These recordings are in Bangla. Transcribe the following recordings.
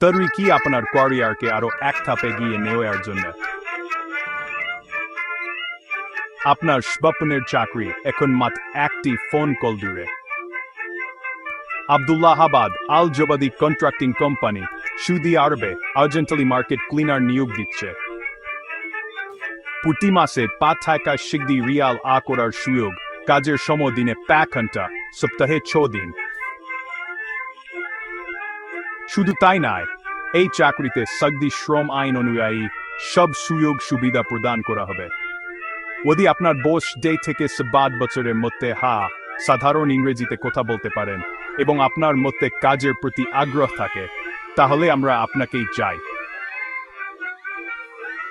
তরুই কি আপনার কোয়ারিয়ারকে আরও এক ধাপ এগিয়ে নেওয়ার জন্য? আপনার স্বপ্নের চাকরি, এখন মাত্র একটি ফোন কল দূরে। আবদুল্লাহাবাদ আল জবাদি কন্ট্রাক্টিং কোম্পানি সুদি আরবে আর্জেন্টালি মার্কেট ক্লিনার নিয়োগ দিচ্ছে। প্রতি মাসে পাঁচ টাকা শিগদি রিয়াল আ করার সুযোগ, কাজের সময় দিনে প্যাক ঘণ্টা, সপ্তাহে ছ দিন। শুধু তাই নয়, এই চাকরিতে সগদি শ্রম আইন অনুযায়ী সব সুযোগ সুবিধা প্রদান করা হবে। যদি আপনার বোস ডে থেকে সাত বছরের মধ্যে হা, সাধারণ ইংরেজিতে কথা বলতে পারেন এবং আপনার মধ্যে কাজের প্রতি আগ্রহ থাকে, তাহলে আমরা আপনাকেই চাই।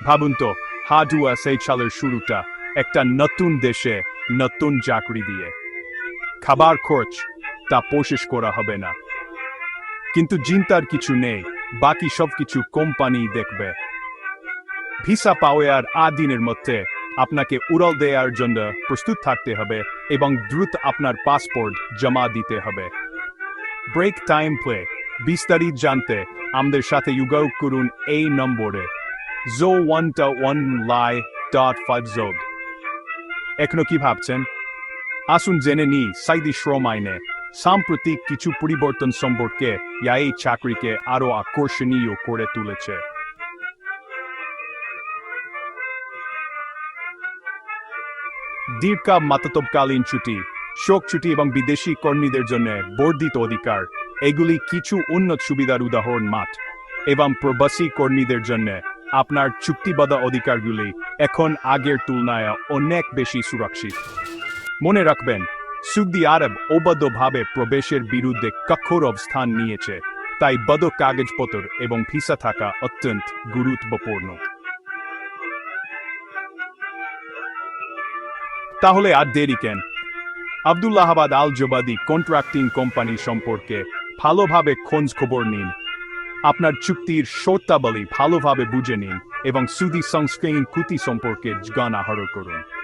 ভাবুন তো হাডুয়া সেই চালের শুরুটা একটা নতুন দেশে নতুন চাকরি দিয়ে। খাবার খরচ তা পোষেশ করা হবে না। কিন্তু চিন্তার কিছু নেই, বাকি সবকিছু কোম্পানি দেখবে। ভিসা পাওয়ার আট দিনের মধ্যে আপনাকে উড়াল দেওয়ার জন্য প্রস্তুত থাকতে হবে এবং দ্রুত আপনার পাসপোর্ট জমা দিতে হবে। ব্রেক টাইম প্লে বিস্তারিত জানতে আমাদের সাথে যোগাযোগ করুন এই নম্বরে জো ওয়ানটা ওয়ান লাই ডট ফাইভ জোগ এখনও কি ভাবছেন? আসুন জেনে নি সাইদি শ্রম আইনে। সাম্প্রতিক কিছু পরিবর্তন সম্পর্কে যা এই চাকরিকে আরও আকর্ষণীয় করে তুলেছে। দীর্ঘ মাতাতবকালীন ছুটি, শোক ছুটি এবং বিদেশি কর্মীদের জন্য বর্ধিত অধিকার, এগুলি কিছু উন্নত সুবিধার উদাহরণ মাঠ। এবং প্রবাসী কর্মীদের জন্য আপনার চুক্তিবদ্ধ অধিকারগুলি এখন আগের তুলনায় অনেক বেশি সুরক্ষিত। মনে রাখবেন সৌদি আরব অবৈধভাবে প্রবেশের বিরুদ্ধে কঠোর অবস্থান নিয়েছে, তাই বদ কাগজপত্র এবং ভিসা থাকা অত্যন্ত গুরুত্বপূর্ণ। তাহলে আর দেরি কেন? আবদুল্লাহাবাদ আল জবাদি কন্ট্রাক্টিং কোম্পানি সম্পর্কে ভালোভাবে খোঁজ খবর নিন। আপনার চুক্তির শর্তাবলী ভালোভাবে বুঝে নিন এবং সুদি সংস্কৃন কুতি সম্পর্কে জ্ঞান আহরণ করুন।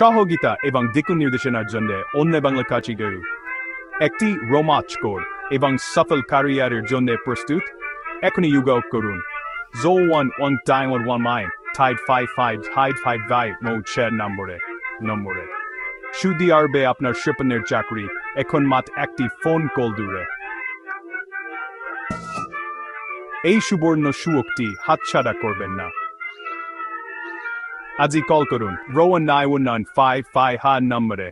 সহযোগিতা এবং দিক নির্দেশনার জন্য অন্য বাংলা কাছে গরু। একটি রোমাঞ্চকর এবং সফল ক্যারিয়ারের জন্য প্রস্তুত। এখনই যোগাযোগ করুন। জো ওয়ান ওয়ান টাইম ওয়ান ওয়ান মাই টাইড ফাইভ ফাইভ, হাইড ফাইভ ফাইভ মৌ ছের নম্বরে নম্বরে। সুদি আরবে আপনার স্বপ্নের চাকরি, এখন মাত একটি ফোন কল দূরে। এই সুবর্ণ সুযোগটি হাতছাড়া করবেন না। আজই কল করুন রোয়ান নাইন ফাইভ ফাইভ হা নম্বরে।